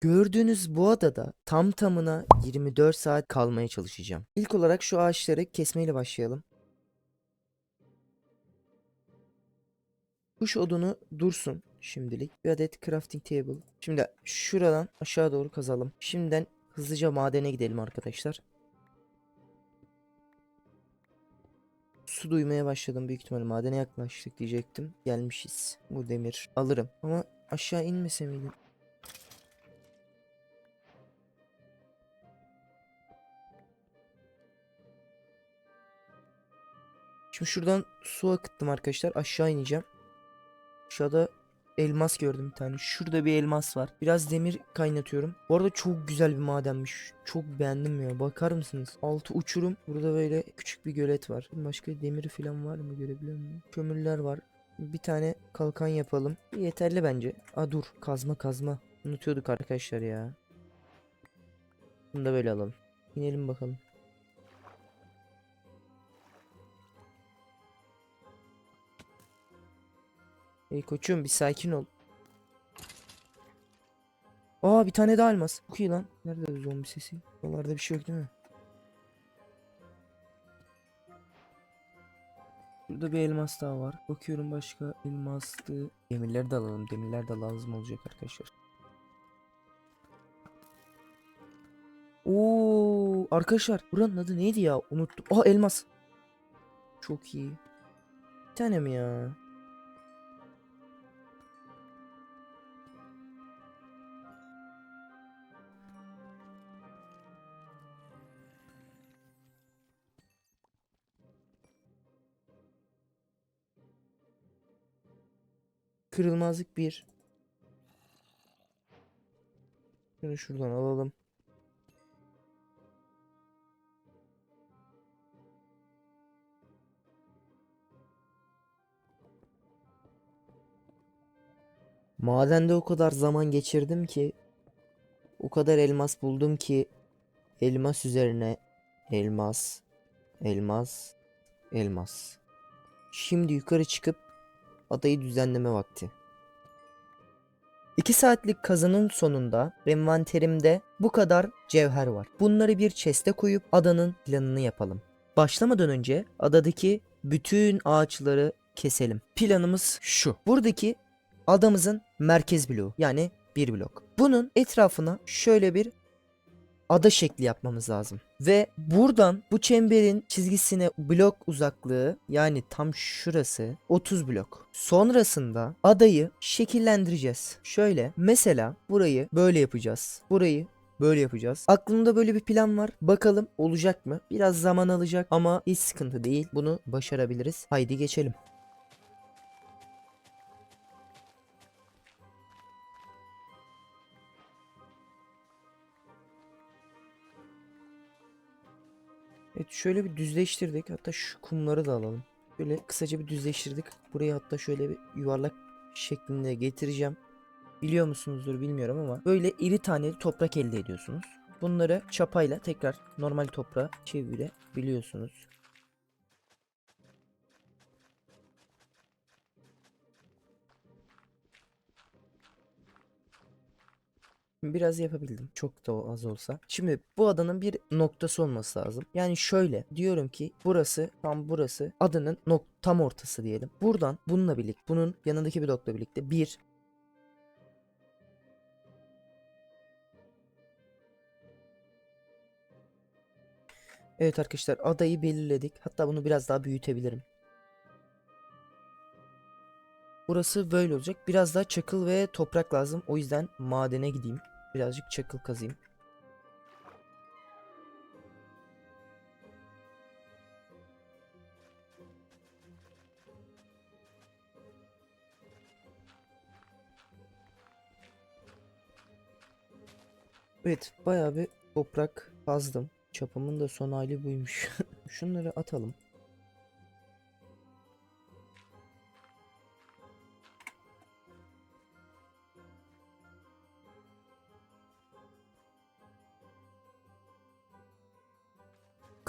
Gördüğünüz bu adada tam tamına 24 saat kalmaya çalışacağım. İlk olarak şu ağaçları kesmeyle başlayalım. Kuş odunu dursun şimdilik. Bir adet crafting table. Şimdi şuradan aşağı doğru kazalım. Şimdiden hızlıca madene gidelim arkadaşlar. Su duymaya başladım büyük ihtimalle madene yaklaştık diyecektim. Gelmişiz. Bu demir alırım ama aşağı inmese miydim? Şimdi şuradan su akıttım arkadaşlar. Aşağı ineceğim. Aşağıda elmas gördüm bir tane. Şurada bir elmas var. Biraz demir kaynatıyorum. Bu arada çok güzel bir madenmiş. Çok beğendim ya. Bakar mısınız? Altı uçurum. Burada böyle küçük bir gölet var. Başka demiri falan var mı görebiliyor muyum? Kömürler var. Bir tane kalkan yapalım. Yeterli bence. Aa dur. Kazma kazma. Unutuyorduk arkadaşlar ya. Bunu da böyle alalım. İnelim bakalım. Ey koçum bir sakin ol. Aa bir tane daha elmas. Çok iyi lan. Nerede zombi sesi? Oralarda bir şey yok değil mi? Burada bir elmas daha var. Bakıyorum başka elmaslı. Demirleri de alalım. Demirler de lazım olacak arkadaşlar. Oo arkadaşlar buranın adı neydi ya? Unuttum. Aa elmas. Çok iyi. Bir tane mi ya? Kırılmazlık bir. Şunu şuradan alalım. Madende o kadar zaman geçirdim ki o kadar elmas buldum ki elmas üzerine elmas, elmas, elmas. Şimdi yukarı çıkıp adayı düzenleme vakti. 2 saatlik kazanın sonunda envanterimde bu kadar cevher var. Bunları bir chest'e koyup adanın planını yapalım. Başlamadan önce adadaki bütün ağaçları keselim. Planımız şu. Buradaki adamızın merkez bloğu yani bir blok. Bunun etrafına şöyle bir ada şekli yapmamız lazım. Ve buradan bu çemberin çizgisine blok uzaklığı yani tam şurası 30 blok. Sonrasında adayı şekillendireceğiz. Şöyle mesela burayı böyle yapacağız. Burayı böyle yapacağız. Aklımda böyle bir plan var. Bakalım olacak mı? Biraz zaman alacak ama hiç sıkıntı değil. Bunu başarabiliriz. Haydi geçelim. Şöyle bir düzleştirdik. Hatta şu kumları da alalım. Böyle kısaca bir düzleştirdik. Burayı hatta şöyle bir yuvarlak şeklinde getireceğim. Biliyor musunuzdur bilmiyorum ama böyle iri taneli toprak elde ediyorsunuz. Bunları çapayla tekrar normal toprağa çevirebiliyorsunuz. Biraz yapabildim. Çok da az olsa. Şimdi bu adanın bir noktası olması lazım. Yani şöyle diyorum ki burası tam burası adanın nok tam ortası diyelim. Buradan bununla birlikte bunun yanındaki blokla birlikte bir Evet arkadaşlar adayı belirledik. Hatta bunu biraz daha büyütebilirim. Burası böyle olacak. Biraz daha çakıl ve toprak lazım. O yüzden madene gideyim. Birazcık çakıl kazayım. Evet, bayağı bir toprak kazdım. Çapımın da son hali buymuş. Şunları atalım.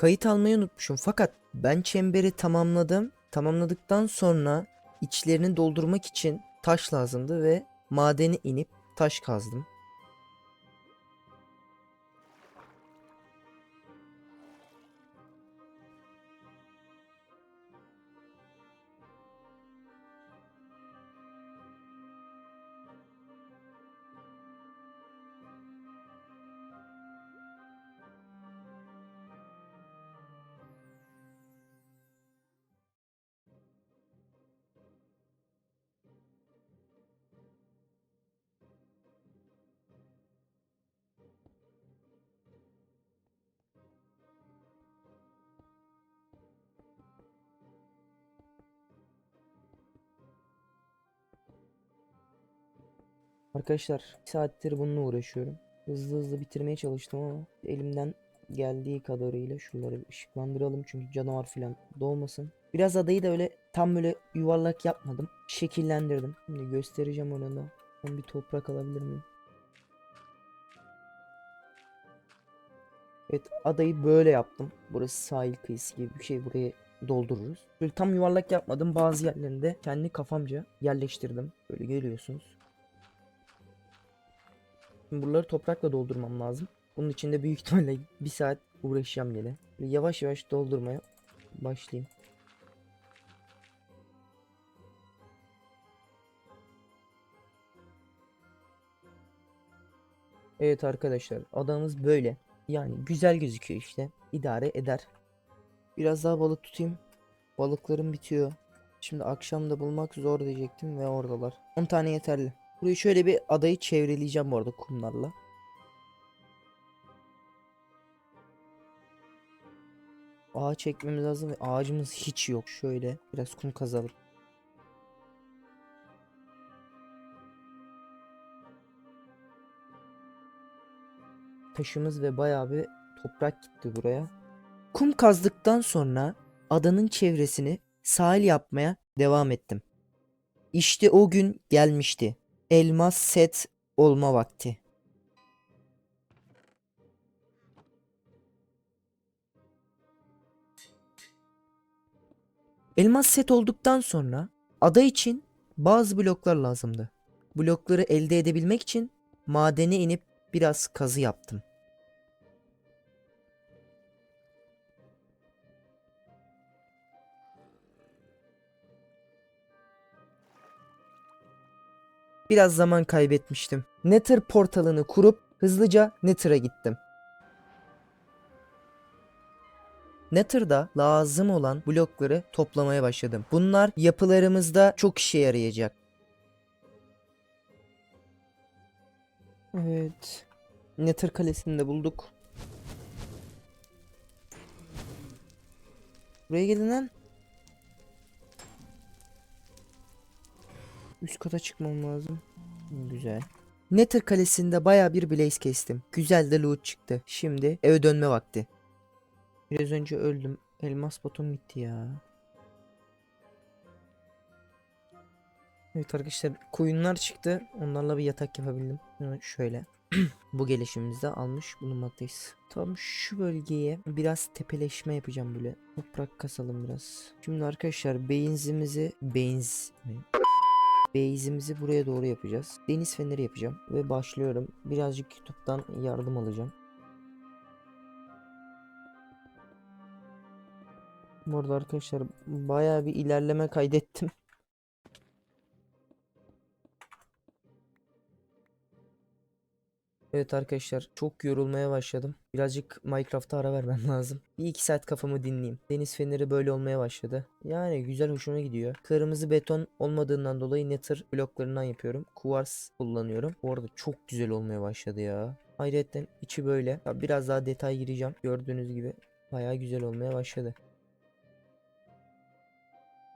Kayıt almayı unutmuşum fakat ben çemberi tamamladım. Tamamladıktan sonra içlerini doldurmak için taş lazımdı ve madene inip taş kazdım. Arkadaşlar bir saattir bununla uğraşıyorum. Hızlı hızlı bitirmeye çalıştım ama elimden geldiği kadarıyla şunları ışıklandıralım çünkü canavar falan doğmasın. Biraz adayı da öyle tam böyle yuvarlak yapmadım. Şekillendirdim. Şimdi göstereceğim onu da. Ben bir toprak alabilir miyim? Evet adayı böyle yaptım. Burası sahil kıyısı gibi bir şey buraya doldururuz. Böyle tam yuvarlak yapmadım. Bazı yerlerinde kendi kafamca yerleştirdim. Böyle görüyorsunuz. Şimdi buraları toprakla doldurmam lazım. Bunun için de büyük ihtimalle bir saat uğraşacağım gene. Yavaş yavaş doldurmaya başlayayım. Evet arkadaşlar adamız böyle. Yani güzel gözüküyor işte. İdare eder. Biraz daha balık tutayım. Balıklarım bitiyor. Şimdi akşam da bulmak zor diyecektim ve oradalar. 10 tane yeterli. Burayı şöyle bir adayı çevreleyeceğim bu arada kumlarla. Ağaç çekmemiz lazım ve ağacımız hiç yok. Şöyle biraz kum kazalım. Taşımız ve bayağı bir toprak gitti buraya. Kum kazdıktan sonra adanın çevresini sahil yapmaya devam ettim. İşte o gün gelmişti. Elmas set olma vakti. Elmas set olduktan sonra ada için bazı bloklar lazımdı. Blokları elde edebilmek için madene inip biraz kazı yaptım. Biraz zaman kaybetmiştim. Nether portalını kurup hızlıca Nether'a gittim. Nether'da lazım olan blokları toplamaya başladım. Bunlar yapılarımızda çok işe yarayacak. Evet. Nether kalesini de bulduk. Buraya gelin lan. Üst kata çıkmam lazım. Güzel. Nether kalesinde baya bir blaze kestim. Güzel de loot çıktı. Şimdi eve dönme vakti. Biraz önce öldüm. Elmas botum gitti ya. Evet arkadaşlar koyunlar çıktı. Onlarla bir yatak yapabildim. Şöyle. Bu gelişimimizde almış bulunmaktayız. Tam şu bölgeye biraz tepeleşme yapacağım böyle. Toprak kasalım biraz. Şimdi arkadaşlar beyinzimizi beyinz mi? Base'imizi buraya doğru yapacağız. Deniz feneri yapacağım ve başlıyorum. Birazcık YouTube'dan yardım alacağım. Bu arada arkadaşlar bayağı bir ilerleme kaydettim. Evet arkadaşlar çok yorulmaya başladım. Birazcık Minecraft'a ara vermem lazım. Bir iki saat kafamı dinleyeyim. Deniz feneri böyle olmaya başladı. Yani güzel hoşuma gidiyor. Kırmızı beton olmadığından dolayı nether bloklarından yapıyorum. Kuvars kullanıyorum. Bu arada çok güzel olmaya başladı ya. Ayrıca içi böyle. Ya biraz daha detay gireceğim. Gördüğünüz gibi baya güzel olmaya başladı.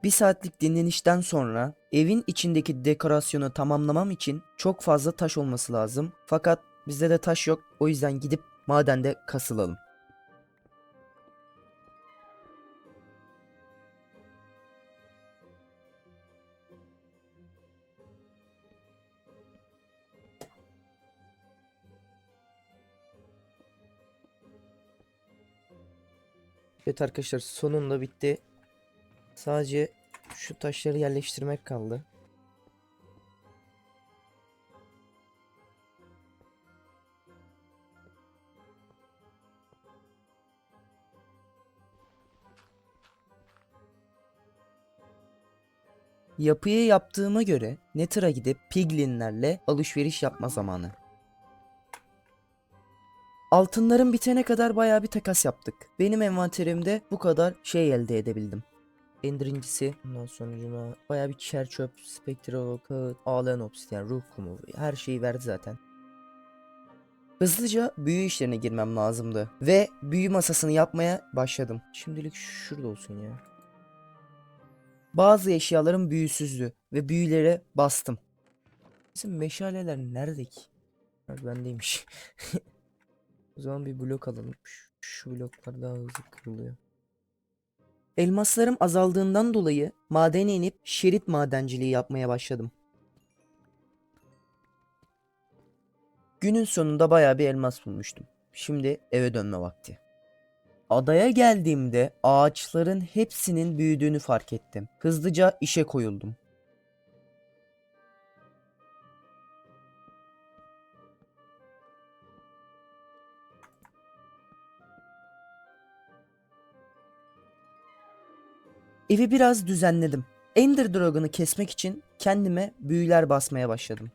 Bir saatlik dinlenişten sonra evin içindeki dekorasyonu tamamlamam için çok fazla taş olması lazım. Fakat bizde de taş yok. O yüzden gidip madende kasılalım. Evet arkadaşlar sonunda bitti. Sadece şu taşları yerleştirmek kaldı. Yapıyı yaptığıma göre Nether'a gidip piglinlerle alışveriş yapma zamanı. Altınlarım bitene kadar bayağı bir takas yaptık. Benim envanterimde bu kadar şey elde edebildim. Ender incisi. Ondan sonra bayağı bir çer çöp, spektral kağıt, ağlayan obsidian, ruh kumu her şeyi verdi zaten. Hızlıca büyü işlerine girmem lazımdı. Ve büyü masasını yapmaya başladım. Şimdilik şurada olsun ya. Bazı eşyalarım büyüsüzdü ve büyülere bastım. Bizim meşaleler nerede ki? Bendeymiş. O zaman bir blok alalım. Şu, şu bloklar daha hızlı kırılıyor. Elmaslarım azaldığından dolayı madene inip şerit madenciliği yapmaya başladım. Günün sonunda bayağı bir elmas bulmuştum. Şimdi eve dönme vakti. Adaya geldiğimde ağaçların hepsinin büyüdüğünü fark ettim. Hızlıca işe koyuldum. Evi biraz düzenledim. Ender Dragon'u kesmek için kendime büyüler basmaya başladım.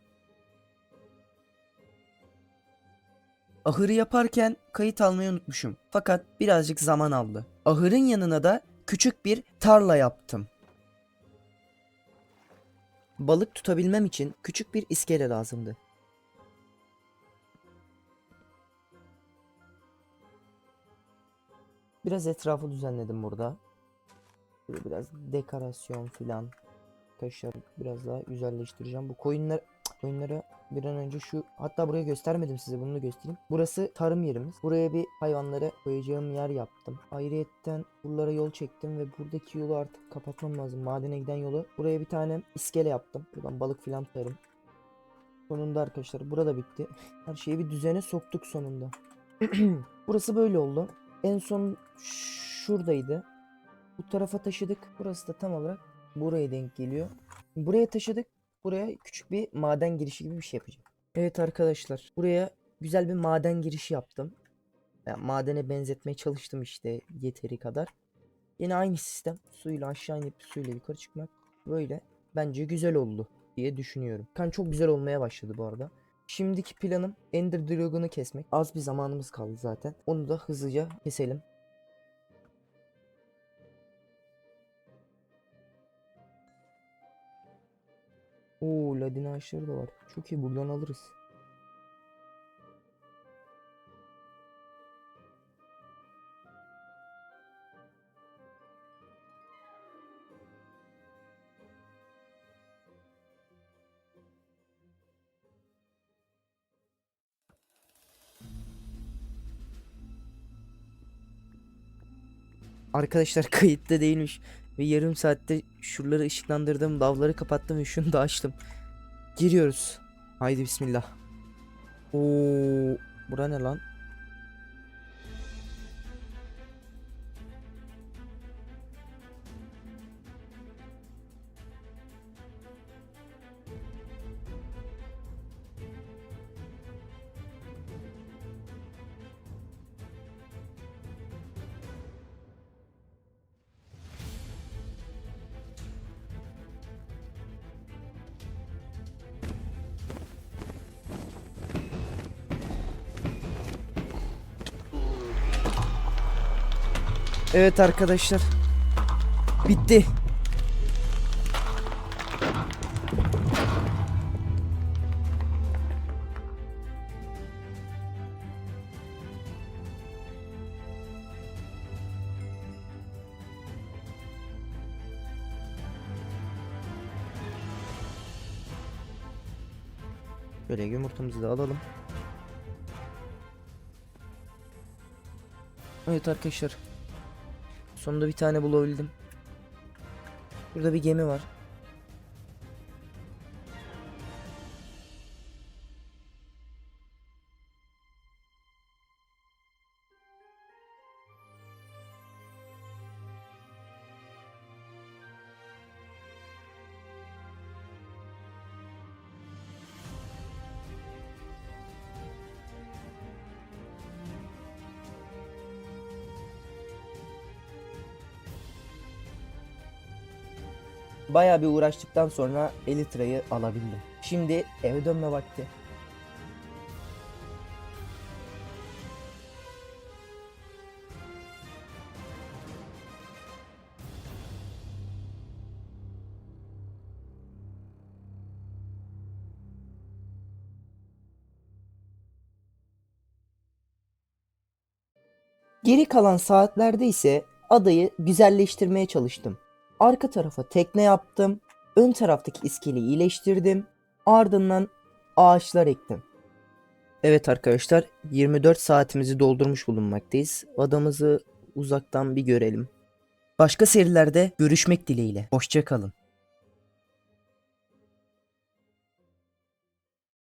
Ahırı yaparken kayıt almayı unutmuşum. Fakat birazcık zaman aldı. Ahırın yanına da küçük bir tarla yaptım. Balık tutabilmem için küçük bir iskele lazımdı. Biraz etrafı düzenledim burada. Biraz dekorasyon filan. Arkadaşlar biraz daha güzelleştireceğim. Bu koyunlar koyunları bir an önce şu hatta buraya göstermedim size bunu da göstereyim. Burası tarım yerimiz. Buraya bir hayvanları koyacağım yer yaptım. Ayrıyetten buralara yol çektim ve buradaki yolu artık kapatmam lazım. Madene giden yolu. Buraya bir tane iskele yaptım. Buradan balık filan tutarım. Sonunda arkadaşlar burada bitti. Her şeyi bir düzene soktuk sonunda. Burası böyle oldu. En son şuradaydı. Bu tarafa taşıdık. Burası da tam olarak buraya denk geliyor. Buraya taşıdık. Buraya küçük bir maden girişi gibi bir şey yapacağım. Evet arkadaşlar. Buraya güzel bir maden girişi yaptım. Yani madene benzetmeye çalıştım işte yeteri kadar. Yine aynı sistem. Suyla aşağı inip suyla yukarı çıkmak. Böyle bence güzel oldu diye düşünüyorum. Kan çok güzel olmaya başladı bu arada. Şimdiki planım Ender Dragon'u kesmek. Az bir zamanımız kaldı zaten. Onu da hızlıca keselim. Oo ladin ağaçları da var. Çok iyi buradan alırız. Arkadaşlar kayıtta değilmiş. Ve yarım saatte şuraları ışıklandırdım, lavları kapattım ve şunu da açtım. Giriyoruz. Haydi bismillah. Oo, bura ne lan? Evet arkadaşlar. Bitti. Şöyle yumurtamızı da alalım. Evet arkadaşlar. Sonunda bir tane bulabildim. Burada bir gemi var. Bayağı bir uğraştıktan sonra Elytra'yı alabildim. Şimdi eve dönme vakti. Geri kalan saatlerde ise adayı güzelleştirmeye çalıştım. Arka tarafa tekne yaptım. Ön taraftaki iskeleyi iyileştirdim. Ardından ağaçlar ektim. Evet arkadaşlar 24 saatimizi doldurmuş bulunmaktayız. Adamızı uzaktan bir görelim. Başka serilerde görüşmek dileğiyle. Hoşça kalın.